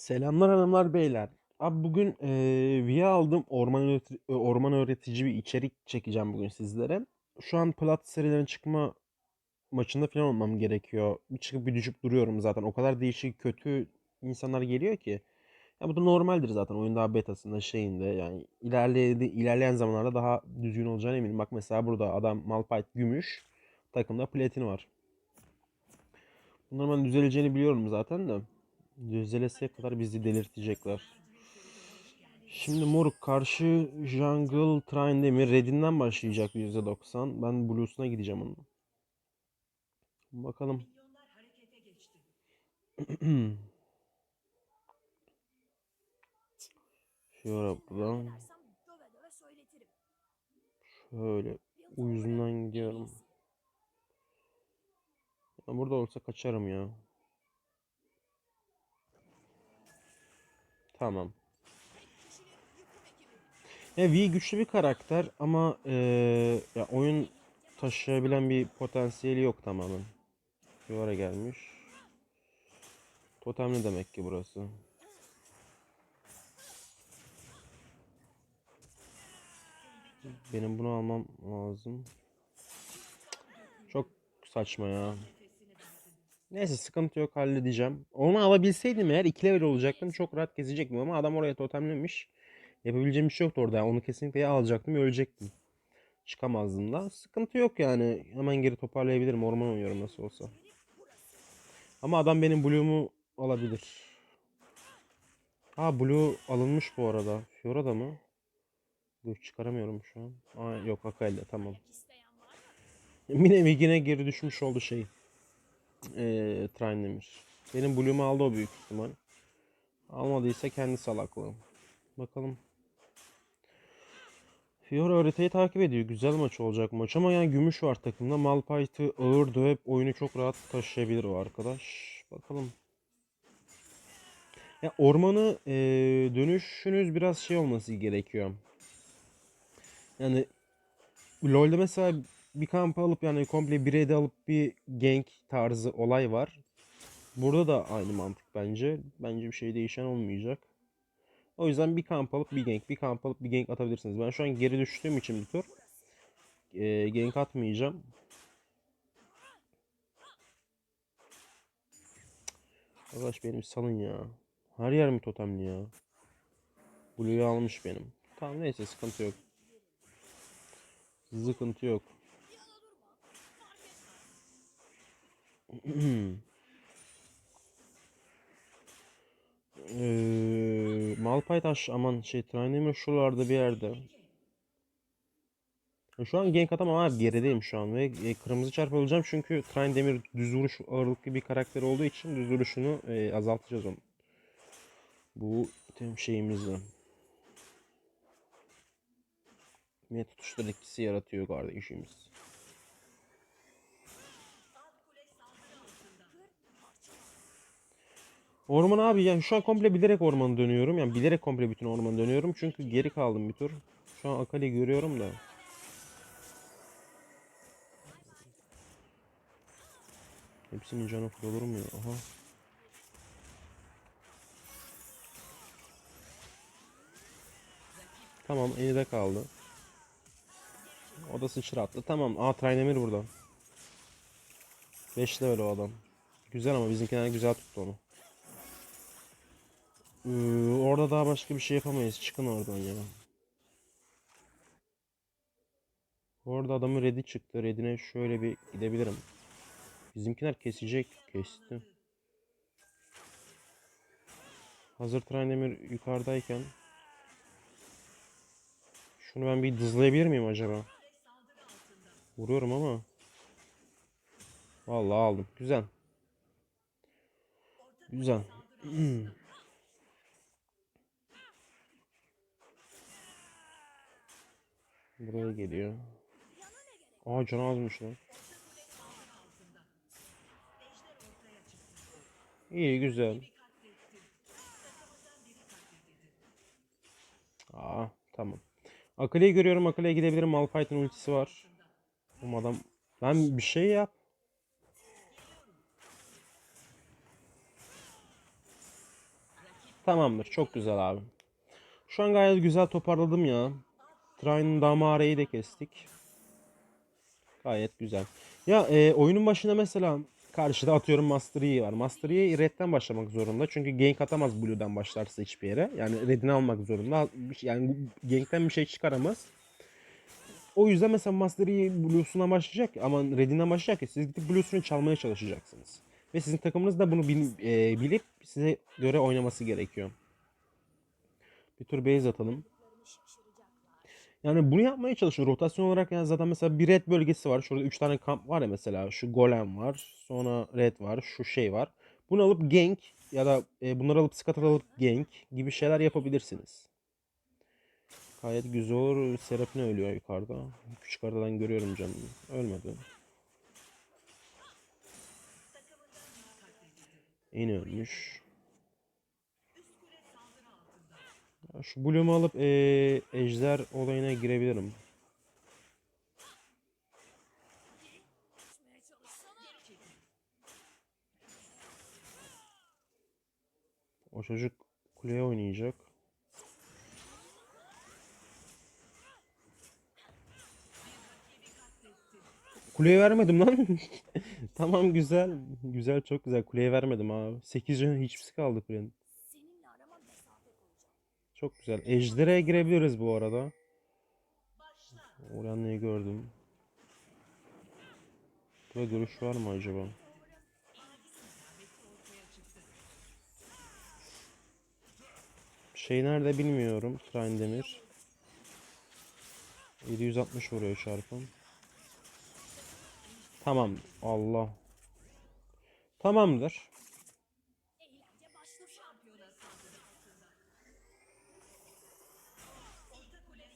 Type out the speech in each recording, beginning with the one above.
Selamlar hanımlar beyler. Abi bugün eee VIA aldım. Orman, öğreti- orman öğretici bir içerik çekeceğim bugün sizlere. Şu an plat serilerin çıkma maçında falan olmam gerekiyor. Bir çıkıp bir düşüp duruyorum zaten. O kadar değişik kötü insanlar geliyor ki. Ya bu da normaldir zaten oyun daha betasında şeyinde yani ilerleyen, ilerleyen zamanlarda daha düzgün olacağına eminim. Bak mesela burada adam Malphite gümüş takımda platin var. Bunların düzeleceğini biliyorum zaten de. Düzelesiye kadar bizi delirtecekler. Şimdi moruk karşı jungle Trindamir Red'inden başlayacak %90. Ben Blue'suna gideceğim onun. Bakalım. Şöyle buradan şöyle uyuzundan gidiyorum. Burada olsa kaçarım ya. Tamam. Ya V güçlü bir karakter ama eee, ya oyun taşıyabilen bir potansiyeli yok tamamen. Fiora gelmiş. Totem ne demek ki burası? Benim bunu almam lazım. Çok saçma ya. Neyse sıkıntı yok halledeceğim. Onu alabilseydim eğer 2 level olacaktım. Çok rahat gezecektim ama adam oraya totemlemiş. Yapabileceğim bir şey yoktu orada. Yani onu kesinlikle ya alacaktım ya ölecektim. Çıkamazdım da. Sıkıntı yok yani. Hemen geri toparlayabilirim. Orman oynuyorum nasıl olsa. Ama adam benim Blue'umu alabilir. Ha Blue alınmış bu arada. Fiora da mı? Yok çıkaramıyorum şu an. Aa, yok Akali'de tamam. Yine yine geri düşmüş oldu şey. Eee Trindamir. Benim Blue'umu aldı o büyük ihtimal. Almadıysa kendi salaklığım. Bakalım. Fiora haritayı takip ediyor. Güzel maç olacak maç ama yani gümüş var takımda. Malphite'ı ağır dövüp oyunu çok rahat taşıyabilir o arkadaş. Bakalım. Ya ormanı eee, dönüşünüz biraz şey olması gerekiyor. Yani LoL'de mesela bir kamp alıp yani komple bir ede alıp bir gank tarzı olay var. Burada da aynı mantık bence. Bence bir şey değişen olmayacak. O yüzden bir kamp alıp bir gank, bir kamp alıp bir gank atabilirsiniz. Ben şu an geri düştüğüm için bir tur eee gank atmayacağım. Arkadaş benim salın ya. Her yer mi totemli ya? Blue'yu almış benim. Tamam neyse sıkıntı yok. Sıkıntı yok. Eee Malphite aş aman şey Trindamir şuralarda bir yerde. Ya Şu an gank atamam abi gerideyim şu an ve e, kırmızı çarpı olacağım çünkü Trindamir düz vuruş ağırlıklı bir karakter olduğu için düz vuruşunu e, azaltacağız onu. Bu tüm şeyimizle. Yine tutuştur etkisi yaratıyor kardeşimiz. Orman abi yani şu an komple bilerek ormanı dönüyorum. Yani bilerek komple bütün ormanı dönüyorum. Çünkü geri kaldım bir tur. Şu an Akali görüyorum da. Hepsinin canı full olur mu ya? Aha. Tamam de kaldı. O da sıçrattı. Tamam. Aa Tryndamere burada. 5 level o adam. Güzel ama bizimkiler güzel tuttu onu. Ee, orada daha başka bir şey yapamayız. Çıkın oradan ya. Orada adamın red'i çıktı. Red'ine şöyle bir gidebilirim. Bizimkiler kesecek. Kesti. Hazır Tryndamere yukarıdayken şunu ben bir dızlayabilir miyim acaba? Vuruyorum ama. Vallahi aldım. Güzel. Güzel. Buraya geliyor. Aa canı azmış lan. İyi güzel. Aa tamam. Akale'yi görüyorum. Akale'ye gidebilirim. Malphite'ın ultisi var. Ama adam... Ben bir şey yap. Tamamdır. Çok güzel abi. Şu an gayet güzel toparladım ya. Train Damare'yi de kestik. Gayet güzel. Ya e, oyunun başında mesela karşıda atıyorum Master Yi var. Master Yi redden başlamak zorunda. Çünkü gank atamaz Blue'dan başlarsa hiçbir yere. Yani redini almak zorunda. Yani gankten bir şey çıkaramaz. O yüzden mesela Master Yi Blue'suna başlayacak ama red'inden başlayacak ya siz gidip Blue'sunu çalmaya çalışacaksınız. Ve sizin takımınız da bunu bil- e, bilip size göre oynaması gerekiyor. Bir tur base atalım. Yani bunu yapmaya çalışıyor. Rotasyon olarak yani zaten mesela bir red bölgesi var. Şurada 3 tane kamp var ya mesela. Şu golem var. Sonra red var. Şu şey var. Bunu alıp gank ya da e, bunları alıp scatter alıp gank gibi şeyler yapabilirsiniz. Gayet güzel. Serapine ölüyor yukarıda. Küçük aradan görüyorum canım. Ölmedi. Yine ölmüş. Ya Şu Bloom'u alıp eee, ejder olayına girebilirim. O çocuk kuleye oynayacak. Kuleye vermedim lan. Tamam güzel. Güzel çok güzel. Kuleye vermedim abi. 8 canı hiçbirisi kaldı kulenin. Çok güzel. Ejder'e girebiliriz bu arada. Oryanlı'yı gördüm. Burada görüş var mı acaba? Şey nerede bilmiyorum. Trindemir. 760 vuruyor çarpım. Tamam. Allah. Tamamdır.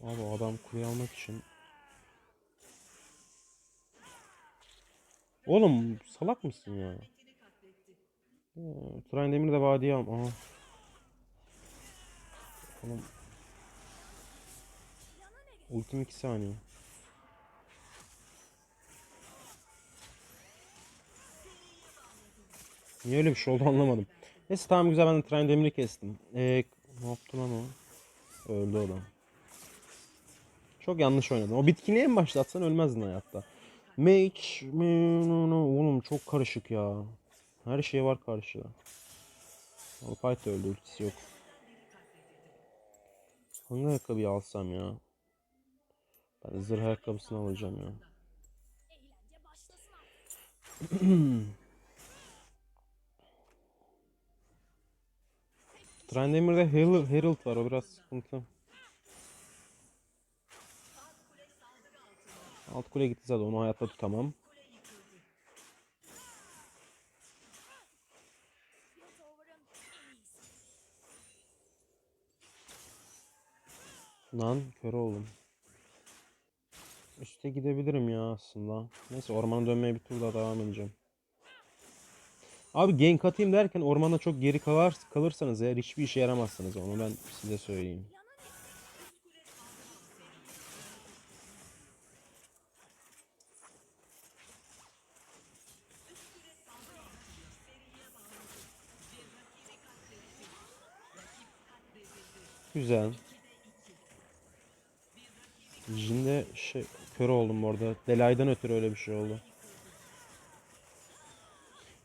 Abi adam kuleyi almak için. Oğlum salak mısın ya? ya Trindemir de vadiye al. Aha. Oğlum. Ultim 2 saniye. Niye öyle bir şey oldu anlamadım. Neyse tamam güzel ben de Trindemir'i kestim. Eee ne yaptı lan o? Öldü o da. Çok yanlış oynadın. O bitkini en başta atsan ölmezdin hayatta. Mage mi? No. Oğlum çok karışık ya. Her şey var karşıda. Alpayt da öldü ultisi yok. Hangi ayakkabıyı alsam ya? Ben zırh ayakkabısını alacağım ya. Herald, Herald var o biraz sıkıntı. Alt kule gitti zaten onu hayatta tutamam. Lan kör oldum. Üste gidebilirim ya aslında. Neyse ormana dönmeye bir tur daha devam edeceğim. Abi gank atayım derken ormanda çok geri kalır, kalırsanız eğer hiçbir işe yaramazsınız onu ben size söyleyeyim. Güzel. Jin'de şey kör oldum orada. Delay'dan ötürü öyle bir şey oldu.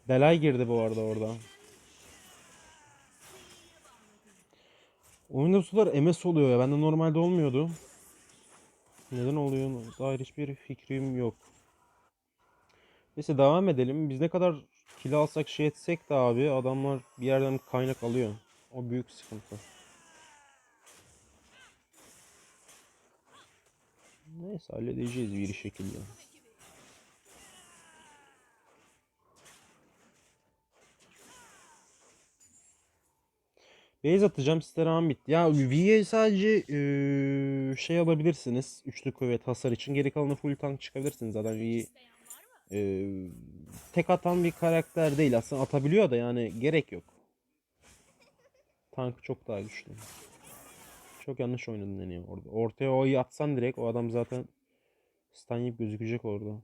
Delay girdi bu arada orada. Oyunda sıralar MS oluyor ya. Bende normalde olmuyordu. Neden oluyor dair hiçbir fikrim yok. Neyse devam edelim. Biz ne kadar kill alsak şey etsek de abi adamlar bir yerden kaynak alıyor. O büyük sıkıntı. Neyse halledeceğiz bir şekilde. Base atacağım Steran bitti. Ya V'ye sadece eee, şey alabilirsiniz. Üçlü kuvvet hasar için. Geri kalanı full tank çıkabilirsiniz. Zaten V İsteyen var mı? eee, tek atan bir karakter değil. Aslında atabiliyor da yani gerek yok. Tank çok daha güçlü. Çok yanlış oynadın deniyor orada. Ortaya o atsan direkt o adam zaten stun gözükecek orada.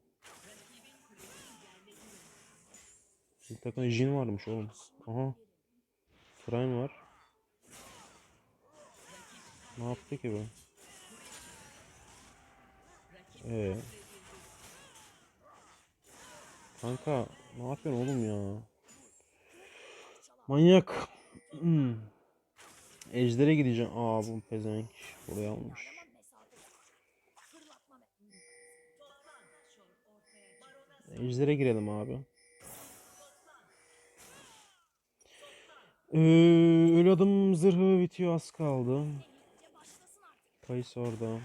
Bir takım Jin varmış oğlum. Aha. Prime var. Ne yaptı ki bu? Ee. Kanka ne yapıyorsun oğlum ya? Manyak. Ejder'e gideceğim. Aa bu pezevenk buraya almış. Ejder'e girelim abi. Ee, ölü adım zırhı bitiyor az kaldı. Kayısı orada.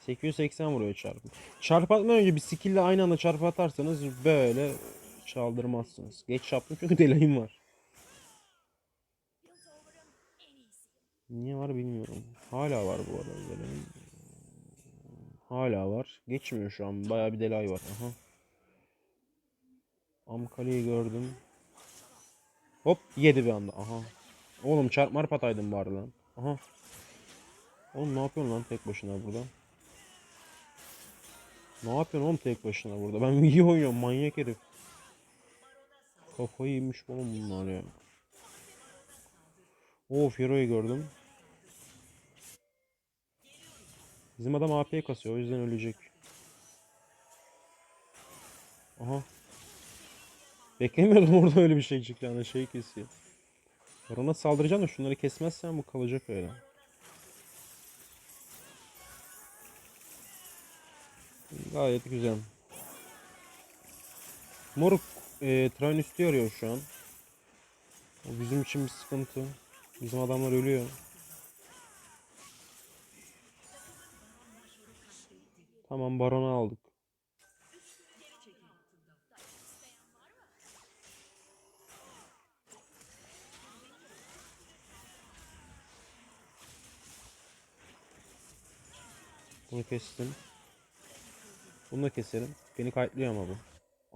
880 vuruyor çarpı. Çarpı atmadan önce bir skill ile aynı anda çarpı atarsanız böyle çaldırmazsınız. Geç yaptım çünkü delayım var. Niye var bilmiyorum. Hala var bu arada delayım. Hala var. Geçmiyor şu an. Bayağı bir delay var. Aha. Amkale'yi gördüm. Hop yedi bir anda. Aha. Oğlum çarpmar pataydım bari lan. Aha. Oğlum ne yapıyorsun lan tek başına burada? Ne yapıyorsun oğlum tek başına burada? Ben iyi oynuyorum manyak herif. Kafayı yemiş oğlum bunlar ya. Oo Firo'yu gördüm. Bizim adam AP kasıyor o yüzden ölecek. Aha. Beklemiyordum orada öyle bir şey çıkacağını şey kesiyor. Barona saldıracağım da şunları kesmezsen bu kalacak öyle. Gayet güzel. Moruk e, tren üstü arıyor şu an. O bizim için bir sıkıntı. Bizim adamlar ölüyor. Tamam baronu aldık. Bunu kestim. Bunu da keselim. Beni kayıtlıyor ama bu.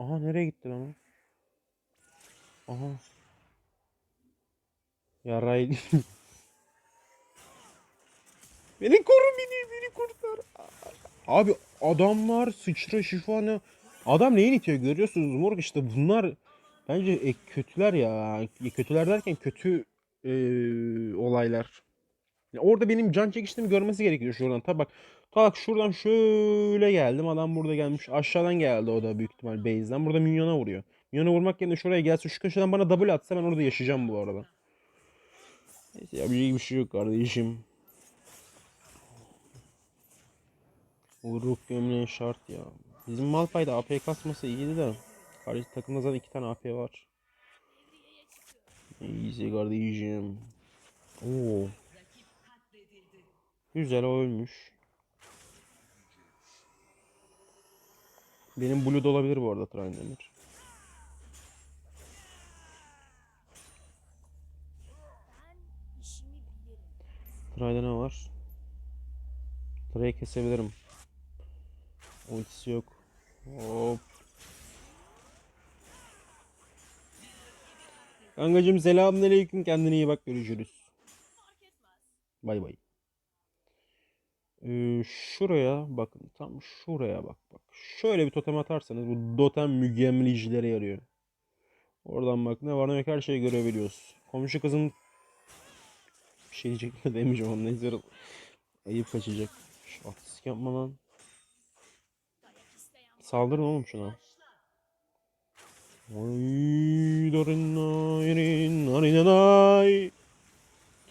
Aha nereye gitti lan o? Aha. Yaray. beni koru beni, beni kurtar. Abi adamlar sıçra şifanı. Adam neyin itiyor görüyorsunuz moruk işte bunlar bence e, kötüler ya. E, Kötüler derken kötü e, olaylar. Ya orada benim can çekiştiğimi görmesi gerekiyor şuradan. Tabi bak. Tak şuradan şöyle geldim. Adam burada gelmiş. Aşağıdan geldi o da büyük ihtimal base'den. Burada minyona vuruyor. Minyona vurmak yerine şuraya gelse şu köşeden bana double atsa ben orada yaşayacağım bu arada. Neyse yapacak bir şey yok kardeşim. Bu ruh gömleği şart ya. Bizim Malphite'da AP kasması iyiydi de. Karşı takımda zaten iki tane AP var. Easy kardeşim. Oo. Güzel o ölmüş. Benim blue da olabilir bu arada işimi bilirim. Trayda ne var? Tray'ı kesebilirim. Ultisi yok. Hop. Kankacım selamünaleyküm. Kendine iyi bak. Görüşürüz. Bay bay. Ee, şuraya bakın. Tam şuraya bak bak. Şöyle bir totem atarsanız bu totem mükemmeliyicilere yarıyor. Oradan bak ne var ne yok her şeyi görebiliyoruz. Komşu kızın bir şey diyecek mi demeyeceğim onun neyse ayıp kaçacak. Şu artistik yapma lan. Saldırın oğlum şuna.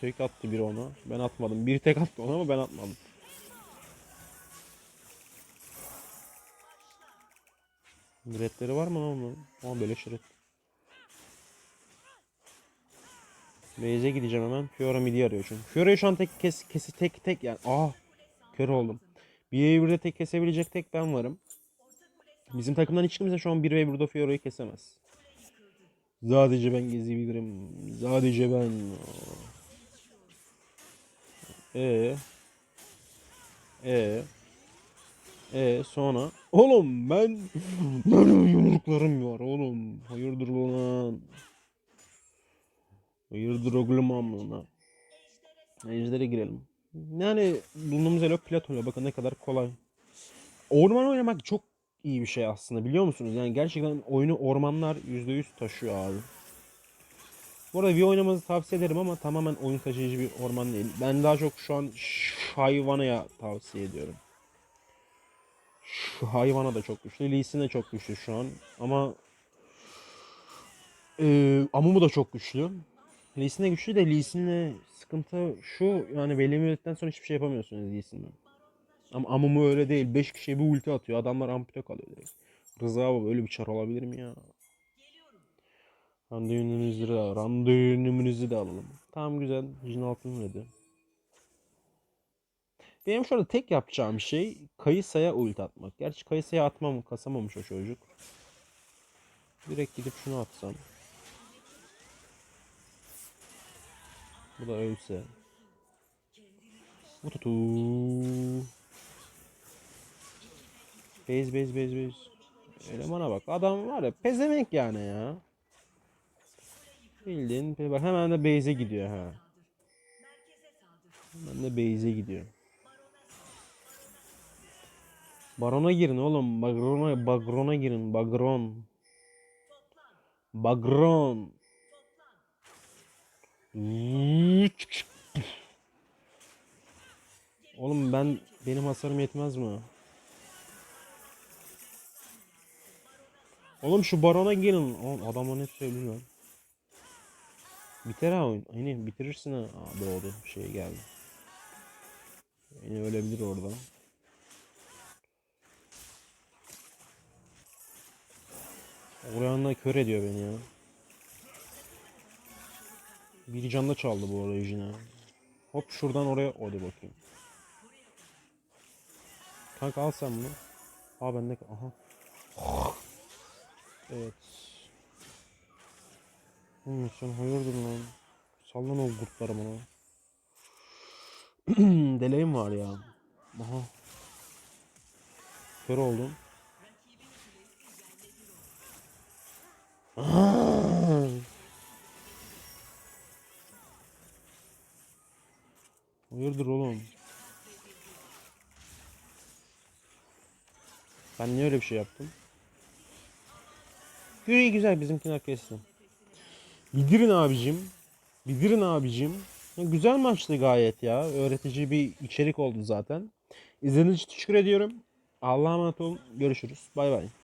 Tek attı biri ona. Ben atmadım. Bir tek attı ona ama ben atmadım. Redleri var mı lan onun? Ama böyle şiret. Beyze gideceğim hemen. Fiora midi arıyor çünkü. Fiora'yı şu an tek kes, kesi tek tek yani. Aa kör oldum. Bir v 1'de tek kesebilecek tek ben varım. Bizim takımdan hiç kimse şu an 1 ve 1'de Fiora'yı kesemez. Sadece ben gezebilirim. Sadece ben. E E E sonra oğlum ben benim yumruklarım var oğlum. Hayırdır lan? Hayırdır oğlum amına? Ejder'e girelim. Yani bulunduğumuz elo platoyla bakın ne kadar kolay. Orman oynamak çok iyi bir şey aslında biliyor musunuz? Yani gerçekten oyunu ormanlar %100 taşıyor abi. Bu arada V oynamanızı tavsiye ederim ama tamamen oyun taşıyıcı bir orman değil. Ben daha çok şu an Shyvana'ya tavsiye ediyorum. Şu hayvana da çok güçlü. Lee Sin de çok güçlü şu an. Ama eee Amumu da çok güçlü. Lee Sin de güçlü de Lee Sin'le sıkıntı şu yani belli bir sonra hiçbir şey yapamıyorsunuz Lee Sin'le. Ama Amumu öyle değil. 5 kişiye bir ulti atıyor. Adamlar ampute kalıyor direkt. Rıza baba öyle bir çar olabilir mi ya? Randevumunuzu da, randevumunuzu da alalım. Tamam güzel. Jin altın verdi. Benim şurada tek yapacağım şey Kayısa'ya ulti atmak. Gerçi Kayısa'ya atmam, kasamamış o çocuk. Direkt gidip şunu atsam. Bu da ölse. Bu tutu. Base base base base. Elemana bak. Adam var ya pezevenk yani ya. Bildiğin bak hemen de base'e gidiyor ha. Hemen de base'e gidiyor. Barona girin oğlum. Bagrona, Bagrona girin. Bagron. Bagron. Oğlum ben benim hasarım yetmez mi? Oğlum şu barona girin. Oğlum adamlar ne söylüyor? Biter ha oyun. Aynen bitirirsin ha. Aa, doğdu. Şey geldi. Yine ölebilir orada. Oraya kör ediyor beni ya. Bir canla çaldı bu arayı yine. Hop şuradan oraya. Hadi bakayım. Kanka al sen bunu. Aa bende. Aha. Evet. Hmm, sen hayırdır lan? Sallan o kurtları bana. Deleyim var ya. Aha. Kör oldum. Hayırdır oğlum? Ben niye öyle bir şey yaptım? İyi güzel bizimkiler kesti. Bildirin abicim. Bildirin abicim. Ya Güzel maçtı gayet ya. Öğretici bir içerik oldu zaten. İzlediğiniz için teşekkür ediyorum. Allah'a emanet olun. Görüşürüz. Bay bay.